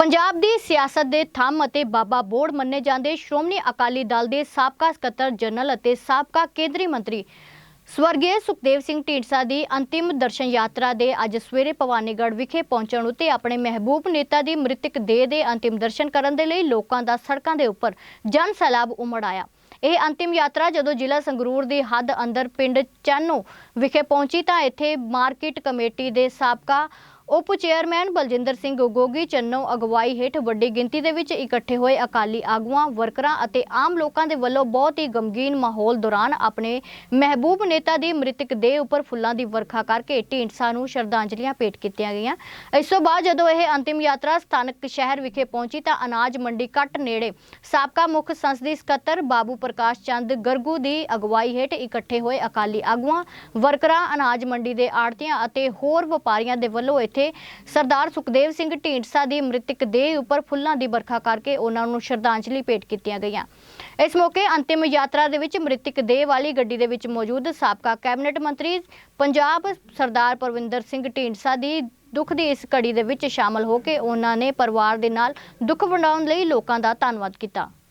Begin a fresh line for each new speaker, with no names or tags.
ਪੰਜਾਬ ਦੀ ਸਿਆਸਤ ਦੇ ਥੰਮ ਅਤੇ ਬਾਬਾ ਬੋੜ ਮੰਨੇ ਜਾਂਦੇ ਸ਼੍ਰੋਮਣੀ ਅਕਾਲੀ ਦਲ ਦੇ ਸਾਬਕਾ ਸਕੱਤਰ ਜਨਰਲ ਅਤੇ ਸਾਬਕਾ ਕੇਂਦਰੀ ਮੰਤਰੀ ਸਵਰਗੀ ਸੁਖਦੇਵ ਸਿੰਘ ਢੀਂਡਸਾ ਦੀ ਅੰਤਿਮ ਦਰਸ਼ਨ ਯਾਤਰਾ ਦੇ ਅੱਜ ਸਵੇਰੇ ਭਵਾਨੀਗੜ੍ਹ ਵਿਖੇ ਪਹੁੰਚਣ ਉਤੇ ਆਪਣੇ ਮਹਿਬੂਬ ਨੇਤਾ ਦੀ ਮ੍ਰਿਤਕ ਦੇਹ ਦੇ ਅੰਤਿਮ ਦਰਸ਼ਨ ਕਰਨ ਦੇ ਲਈ ਲੋਕਾਂ ਦਾ ਸੜਕਾਂ ਦੇ ਉੱਪਰ ਜਨ ਸੈਲਾਬ ਉਮੜ ਆਇਆ। ਇਹ ਅੰਤਿਮ ਯਾਤਰਾ ਜਦੋਂ ਜ਼ਿਲ੍ਹਾ ਸੰਗਰੂਰ ਦੀ ਹੱਦ ਅੰਦਰ ਪਿੰਡ ਚੈਨੋ ਵਿਖੇ ਪਹੁੰਚੀ ਤਾਂ ਇੱਥੇ ਮਾਰਕੀਟ ਕਮੇਟੀ ਦੇ ਸਾਬਕਾ ਉਪ ਚੇਅਰਮੈਨ ਬਲਜਿੰਦਰ ਸਿੰਘ ਗੋਗੀ ਚੰਨੋ ਅਗਵਾਈ ਹੇਠ ਵੱਡੀ ਗਿਣਤੀ ਦੇ ਵਿੱਚ ਇਕੱਠੇ ਹੋਏ ਅਕਾਲੀ ਆਗੂਆਂ, ਵਰਕਰਾਂ ਅਤੇ ਆਮ ਲੋਕਾਂ ਦੇ ਵੱਲੋਂ ਬਹੁਤ ਹੀ ਗਮਗੀਨ ਮਾਹੌਲ ਦੌਰਾਨ ਆਪਣੇ ਮਹਿਬੂਬ ਨੇਤਾ ਦੀ ਮ੍ਰਿਤਕ ਦੇਹ ਉੱਪਰ ਫੁੱਲਾਂ ਦੀ ਵਰਖਾ ਕਰਕੇ ਢੀਂਡਸਾ ਨੂੰ ਸ਼ਰਧਾਂਜਲੀਆਂ ਭੇਟ ਕੀਤੀਆਂ ਗਈਆਂ। ਇਸ ਤੋਂ ਬਾਅਦ ਜਦੋਂ ਇਹ ਅੰਤਿਮ ਯਾਤਰਾ ਸਥਾਨਕ ਸ਼ਹਿਰ ਵਿਖੇ ਪਹੁੰਚੀ ਤਾਂ ਅਨਾਜ ਮੰਡੀ ਕੱਟ ਨੇੜੇ ਸਾਬਕਾ ਮੁੱਖ ਸੰਸਦੀ ਸਕੱਤਰ ਬਾਬੂ ਪ੍ਰਕਾਸ਼ ਚੰਦ ਗਰਗੂ ਦੀ ਅਗਵਾਈ ਹੇਠ ਇਕੱਠੇ ਹੋਏ ਅਕਾਲੀ ਆਗੂਆਂ, ਵਰਕਰਾਂ, ਅਨਾਜ ਮੰਡੀ ਦੇ ਆੜਤੀਆਂ ਅਤੇ ਹੋਰ ਵਪਾਰੀਆਂ ਦੇ ਵੱਲੋਂ ਇੱਥੇ ਸਰਦਾਰ ਸੁਖਦੇਵ ਸਿੰਘ ਢੀਂਡਸਾ ਦੀ ਮ੍ਰਿਤਕ ਦੇਹ ਉੱਪਰ ਫੁੱਲਾਂ ਦੀ ਵਰਖਾ ਕਰਕੇ ਉਹਨਾਂ ਨੂੰ ਸ਼ਰਧਾਂਜਲੀ ਭੇਟ ਕੀਤੀਆਂ ਗਈਆਂ। ਇਸ ਮੌਕੇ ਅੰਤਿਮ ਯਾਤਰਾ ਦੇ ਵਿੱਚ ਮ੍ਰਿਤਕ ਦੇਹ ਵਾਲੀ ਗੱਡੀ ਦੇ ਵਿੱਚ ਮੌਜੂਦ ਸਾਬਕਾ ਕੈਬਨਿਟ ਮੰਤਰੀ ਪੰਜਾਬ ਸਰਦਾਰ ਪਰਵਿੰਦਰ ਸਿੰਘ ਢੀਂਡਸਾ ਦੀ ਦੁੱਖ ਦੀ ਇਸ ਘੜੀ ਦੇ ਵਿੱਚ ਸ਼ਾਮਲ ਹੋ ਕੇ ਉਹਨਾਂ ਨੇ ਪਰਿਵਾਰ ਦੇ ਨਾਲ ਦੁੱਖ ਵੰਡਾਉਣ ਲਈ ਲੋਕਾਂ ਦਾ ਧੰਨਵਾਦ ਕੀਤਾ।